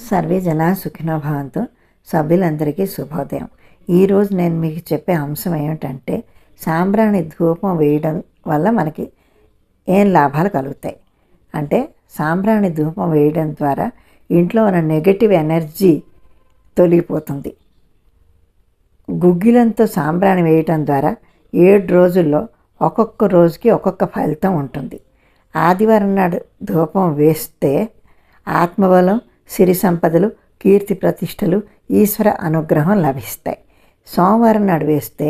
Survey జన సుఖినో భవంతు. సభ్యులందరికీ శుభోదయం. ఈరోజు నేను మీకు చెప్పే అంశం ఏమిటంటే సాంబ్రాణి ధూపం వేయడం వల్ల మనకి ఏం లాభాలు కలుగుతాయి? అంటే సాంబ్రాణి ధూపం వేయడం ద్వారా ఇంట్లో ఉన్న నెగటివ్ ఎనర్జీ తొలగిపోతుంది. గుగ్గిలంతో సాంబ్రాణి వేయటం ద్వారా ఏడు రోజుల్లో ఒక్కొక్క రోజుకి ఒక్కొక్క ఫలితం ఉంటుంది. ఆదివారం నాడు ధూపం వేస్తే ఆత్మబలం సిరి సంపదలు కీర్తి ప్రతిష్టలు ఈశ్వర అనుగ్రహం లభిస్తాయి. సోమవారం నాడు వేస్తే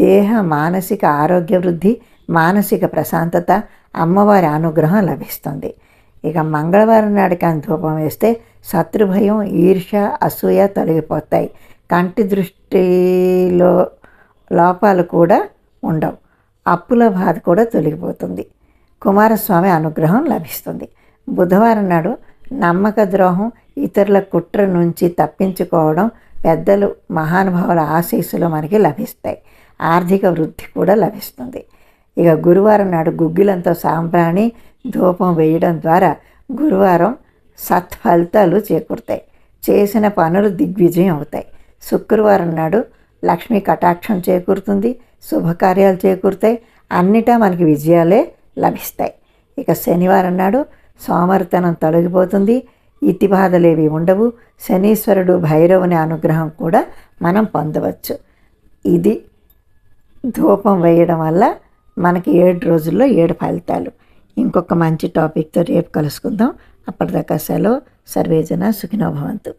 దేహ మానసిక ఆరోగ్య వృద్ధి మానసిక ప్రశాంతత అమ్మవారి అనుగ్రహం లభిస్తుంది. ఇక మంగళవారం నాడు కానీ ధూపం వేస్తే శత్రుభయం ఈర్ష అసూయ తొలగిపోతాయి. కంటి దృష్టిలో లోపాలు కూడా ఉండవు. అప్పుల బాధ కూడా తొలగిపోతుంది. కుమారస్వామి అనుగ్రహం లభిస్తుంది. బుధవారం నాడు నమ్మక ద్రోహం ఇతరుల కుట్ర నుంచి తప్పించుకోవడం పెద్దలు మహానుభావుల ఆశీస్సులు మనకి లభిస్తాయి. ఆర్థిక వృద్ధి కూడా లభిస్తుంది. ఇక గురువారం నాడు గుగ్గిలంతో సాంబ్రాణి ధూపం వేయడం ద్వారా గురువారం సత్ఫలితాలు చేకూరుతాయి. చేసిన పనులు దిగ్విజయం అవుతాయి. శుక్రవారం నాడు లక్ష్మీ కటాక్షం చేకూరుతుంది శుభకార్యాలు చేకూరుతాయి అన్నిటా మనకి విజయాలే లభిస్తాయి. ఇక శనివారం నాడు సోమరితనం తొలగిపోతుంది. ఇతి బాధలేవి ఉండవు. శనీశ్వరుడు భైరవుని అనుగ్రహం కూడా మనం పొందవచ్చు. ఇది ధూపం వేయడం వల్ల మనకి ఏడు రోజుల్లో ఏడు ఫలితాలు. ఇంకొక మంచి టాపిక్తో రేపు కలుసుకుందాం. అప్పటిదాకా సెలవు. సర్వేజన సుఖినోభవంతు